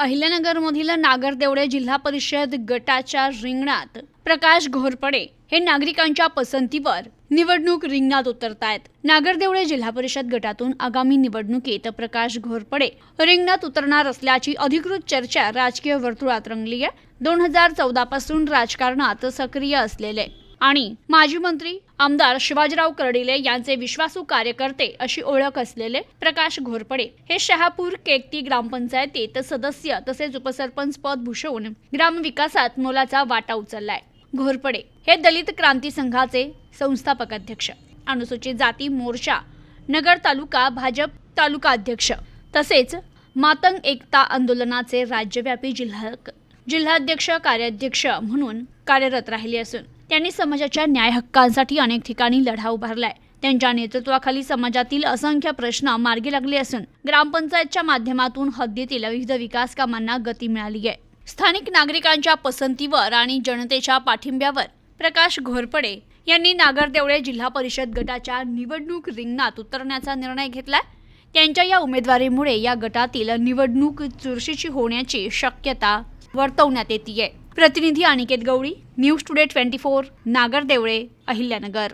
अहिल्यानगरमधील नागरदेवळे जिल्हा परिषद गटाच्या रिंगणात प्रकाश घोरपडे हे नागरिकांच्या पसंतीवर निवडणूक रिंगणात उतरतायत. नागरदेवळे जिल्हा परिषद गटातून आगामी निवडणुकीत प्रकाश घोरपडे रिंगणात उतरणार असल्याची अधिकृत चर्चा राजकीय वर्तुळात रंगली आहे दोन हजार चौदा पासून राजकारणात सक्रिय असलेले आणि माजी मंत्री आमदार शिवाजीराव कर्डिले यांचे विश्वासू कार्यकर्ते अशी ओळख असलेले प्रकाश घोरपडे हे शहापूर केकती ग्रामपंचायतीत सदस्य तसेच उपसरपंच पद भूषवून ग्रामविकासात मोलाचा वाटा उचललाय. घोरपडे हे दलित क्रांती संघाचे संस्थापक अध्यक्ष. अनुसूचित जाती मोर्चा नगर तालुका भाजप तालुका अध्यक्ष. तसेच मातंग एकता आंदोलनाचे राज्यव्यापी जिल्हा जिल्हाध्यक्ष कार्याध्यक्ष म्हणून कार्यरत राहिले असून त्यांनी समाजाच्या न्याय हक्कांसाठी अनेक ठिकाणी लढा उभारलाय. त्यांच्या नेतृत्वाखाली समाजातील असंख्य प्रश्न मार्गी लागले असून ग्रामपंचायतच्या माध्यमातून हद्दीतील विविध विकास कामांना गती मिळाली आहे. स्थानिक नागरिकांच्या पसंतीवर आणि जनतेच्या पाठिंब्यावर प्रकाश घोरपडे यांनी नागरदेवळे जिल्हा परिषद गटाच्या निवडणूक रिंगणात उतरण्याचा निर्णय घेतलाय. त्यांच्या या उमेदवारीमुळे या गटातील निवडणूक चुरशीची होण्याची शक्यता वर्तवण्यात येते प्रतिनिधी Aniket Gawali news today twenty four Nagardevale Ahilyanagar.